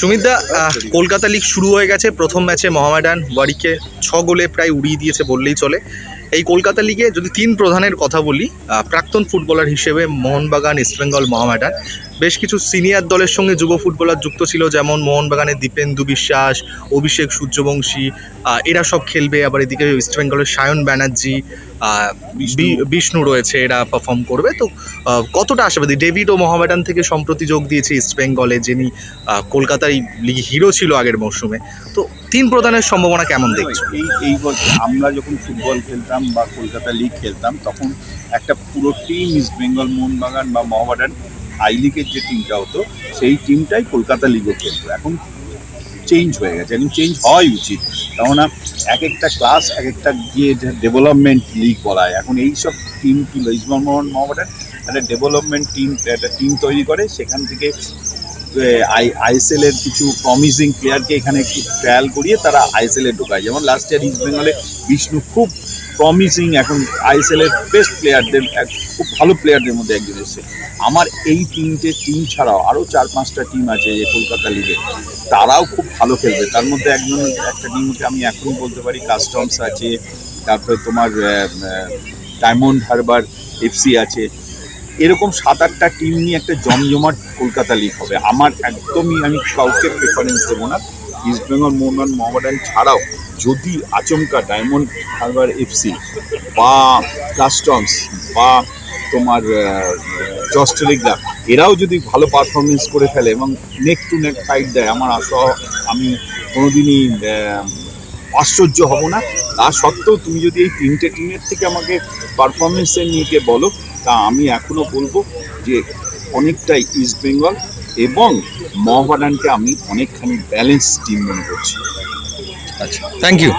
সুমিতদা Kolkata league শুরু হয়ে গেছে প্রথম ম্যাচে মোহামেডান ওয়ারিকে ছ গোলে প্রায় উড়িয়ে দিয়েছে বললেই চলে। এই কলকাতা লিগে যদি তিন প্রধানের কথা বলি প্রাক্তন ফুটবলার হিসেবে মোহনবাগান ইস্টবেঙ্গল মহামেডান বেশ কিছু সিনিয়র দলের সঙ্গে যুব ফুটবলার যুক্ত ছিল যেমন মোহনবাগানের দীপেন্দু বিশ্বাস অভিষেক সূর্যবংশী এরা সব খেলবে। আবার এদিকে ইস্টবেঙ্গলের সায়ন ব্যানার্জি বিষ্ণু। রয়েছে এরা পারফর্ম করবে। তো কতটা আশাবাদী? ডেভিড ও মহামেডান থেকে সম্প্রতি যোগ দিয়েছে ইস্টবেঙ্গলে যিনি কলকাতায় লিগ হিরো ছিল আগের মরশুমে। তো তিন প্রধানের সম্ভাবনা কেমন দেখছ? এই এই বছর আমরা যখন ফুটবল খেলতাম বা কলকাতা লিগ খেলতাম তখন একটা পুরো টিম ইস্ট বেঙ্গল মোহনবাগান বা মোহামেডান আই লিগের যে টিমটা হতো সেই টিমটাই কলকাতা লিগও খেলতো। এখন চেঞ্জ হয়ে গেছে এখন চেঞ্জ হওয়াই উচিত। কেননা এক একটা ক্লাস এক একটা গিয়ে ডেভেলপমেন্ট লিগ বলা হয়। এখন এই সব টিম ইস্ট বেঙ্গল মোহামেডান একটা ডেভেলপমেন্ট টিম একটা টিম তৈরি করে সেখান থেকে আই আইএসএল এর কিছু প্রমিসিং প্লেয়ারকে এখানে একটু ট্রায়াল করিয়ে তারা আইএসএল ঢোকায়। যেমন লাস্ট ইয়ার ইস্ট বেঙ্গলে বিষ্ণু খুব প্রমিসিং এখন আইএসএল এর বেস্ট প্লেয়ারদের খুব ভালো প্লেয়ারদের মধ্যে একজন এসেছে। আমার এই তিনটে টিম ছাড়াও আরও চার পাঁচটা টিম আছে যে কলকাতা লিগে তারাও খুব ভালো খেলবে। তার মধ্যে একজন, একটা টিমকে আমি এখনই বলতে পারি কাস্টমস আছে, তারপরে তোমার ডায়মন্ড হারবার এফসি আছে। এরকম সাত আটটা টিম নিয়ে একটা জমজমাট কলকাতা লিগ হবে। আমার একদমই, আমি কাউকে প্রেফারেন্স দেবো না। ইস্ট বেঙ্গল মোহনবাগান মোহামেডান ছাড়াও যদি আচমকা ডায়মন্ড হারবার এফসি বা কাস্টমস বা তোমার জস টেলিগ্রাফ এরাও যদি ভালো পারফরমেন্স করে ফেলে এবং নেক টু নেক ফাইট দেয়, আমার আশা, আমি কোনোদিনই আশ্চর্য হব না। তা সত্ত্বেও তুমি যদি এই তিনটে টিমের থেকে আমাকে পারফরমেন্সের নিয়ে বলো তা আমি এখনও বলব যে অনেকটাই ইস্ট বেঙ্গল এবং মোহামেডানকে আমি অনেকখানি ব্যালেন্স টিম মনে করছি। আচ্ছা থ্যাংক ইউ